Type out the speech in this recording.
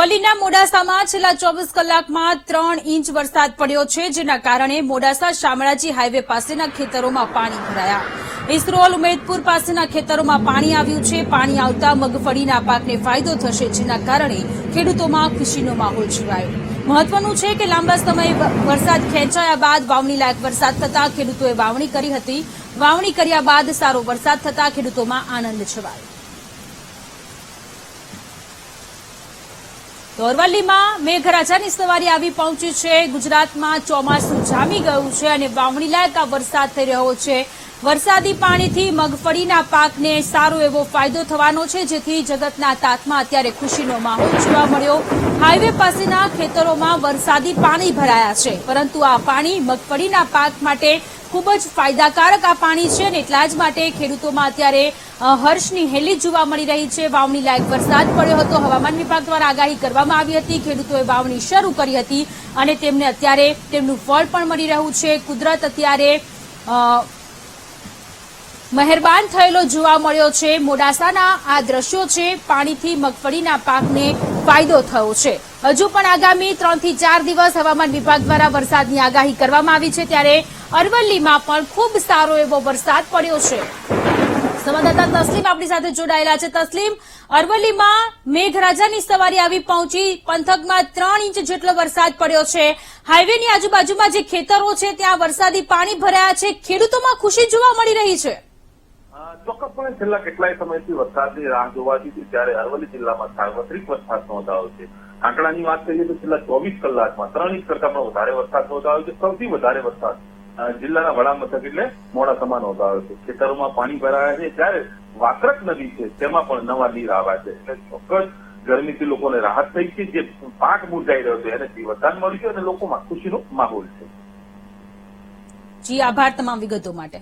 અરવલ્લીના મોડાસામાં છેલ્લા ચોવીસ કલાકમાં ત્રણ ઇંચ વરસાદ પડ્યો છે, જેના કારણે મોડાસા શામળાજી હાઈવે પાસેના ખેતરોમાં પાણી ભરાયા. ઇસરોલ ઉમેદપુર પાસેના ખેતરોમાં પાણી આવ્યું છે, પાણી આવતા મગફળીના પાકને ફાયદો થશે, જેના કારણે ખેડૂતોમાં ખુશીનો માહોલ છવાયો. મહત્વનું છે કે લાંબા સમય વરસાદ ખેંચાયા બાદ વાવણી લાયક વરસાદ થતા ખેડૂતોએ વાવણી કરી હતી. વાવણી કર્યા બાદ સારો વરસાદ થતાં ખેડૂતોમાં આનંદ છવાયો. તો અરવલ્લીમાં મેઘરાજાની સવારી આવી પહોંચી છે. ગુજરાતમાં ચોમાસું જામી ગયું છે અને વાવણી લાયક વરસાદ થઈ રહ્યો છે. વરસાદી પાણીથી મગફળીના પાકને સારો એવો ફાયદો થવાનો છે, જેથી જગતના તાતમાં અત્યારે ખુશીનો માહોલ જોવા મળ્યો. હાઈવે પાસેના ખેતરોમાં વરસાદી પાણી ભરાયા છે. પરંતુ આ પાણી મગફળીના પાક માટે ખૂબ જ ફાયદાકારક આ પાણી છે અને એટલા જ માટે ખેડૂતોમાં અત્યારે હર્ષની હેલી જોવા મળી રહી છે. વાવણી લાયક વરસાદ પડ્યો હતો. હવામાન વિભાગ દ્વારા આગાહી કરવામાં આવી હતી. ખેડૂતોએ વાવણી શરૂ કરી હતી અને તેમને અત્યારે તેમનું ફળ પણ મળી રહ્યું છે. કુદરત અત્યારે મહેરબાન થયેલો જોવા મળ્યો છે. મોડાસાના આ દ્રશ્યો છે. પાણીથી મગફળીના પાકને ફાયદો થયો છે. હજુ પણ આગામી ત્રણથી ચાર દિવસ હવામાન વિભાગ દ્વારા વરસાદની આગાહી કરવામાં આવી છે. ત્યારે અરવલ્લીમાં પણ ખૂબ સારો એવો વરસાદ પડ્યો છે. સંવાદદાતા તસ્લીમ આપણી સાથે જોડાયેલા છે. તસ્લીમ, અરવલ્લીમાં મેઘરાજાની સવારી આવી પહોંચી. પંથકમાં ત્રણ ઇંચ જેટલો વરસાદ પડ્યો છે. હાઈવેની આજુબાજુમાં જે ખેતરો છે, ત્યાં વરસાદી પાણી ભરાયા છે. ખેડૂતોમાં ખુશી જોવા મળી રહી છે. ચોક્કસપણે છેલ્લા કેટલાય સમયથી વરસાદની રાહ જોવાતી હતી ત્યારે અરવલ્લી જિલ્લામાં સાર્વત્રિક વરસાદ નોંધાયો છે. આંકડાની વાત કરીએ તો છેલ્લા ચોવીસ કલાકમાં ત્રણ ઇંચ કરતા વધારે વરસાદ નોંધાયો છે. સૌથી વધારે વરસાદ જિલ્લાના વડામથક એટલે મોડાસામાં નોંધાયો છે. ખેતરોમાં પાણી ભરાયા છે. ત્યારે વાત્રક નદી છે, તેમાં પણ નવા નીર આવ્યા છે. એટલે ચોક્કસ ગરમીથી લોકોને રાહત થઈ છે. જે પાક મુરઝાઈ રહ્યો છે, એને જીવતદાન મળ્યું છે અને લોકોમાં ખુશીનો માહોલ છે. જી, આભાર તમામ વિગતો માટે.